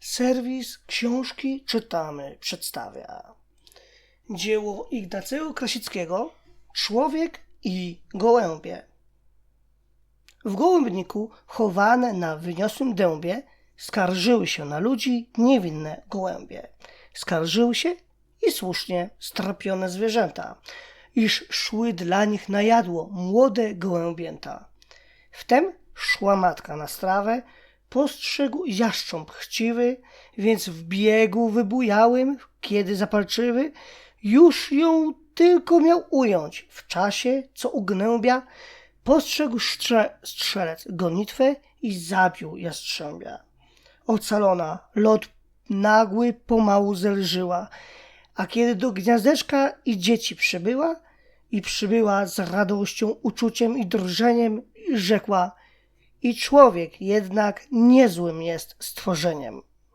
Serwis Książki Czytamy przedstawia dzieło Ignacego Krasickiego Człowiek i gołębie. W gołębniku, chowane na wyniosłym dębie, skarżyły się na ludzi niewinne gołębie. Skarżyły się i słusznie strapione zwierzęta, iż szły dla nich na jadło młode gołębięta. Wtem szła matka na strawę, postrzegł jaszcząb chciwy, więc w biegu wybujałym, kiedy zapalczywy, już ją tylko miał ująć w czasie, co u gnębia postrzegł strze- strzelec gonitwę i zabił jastrzębia. Ocalona, lot nagły pomału zelżyła, a kiedy do gniazdeczka i dzieci przybyła, i przybyła z radością, uczuciem i drżeniem, rzekła – i człowiek jednak niezłym jest stworzeniem.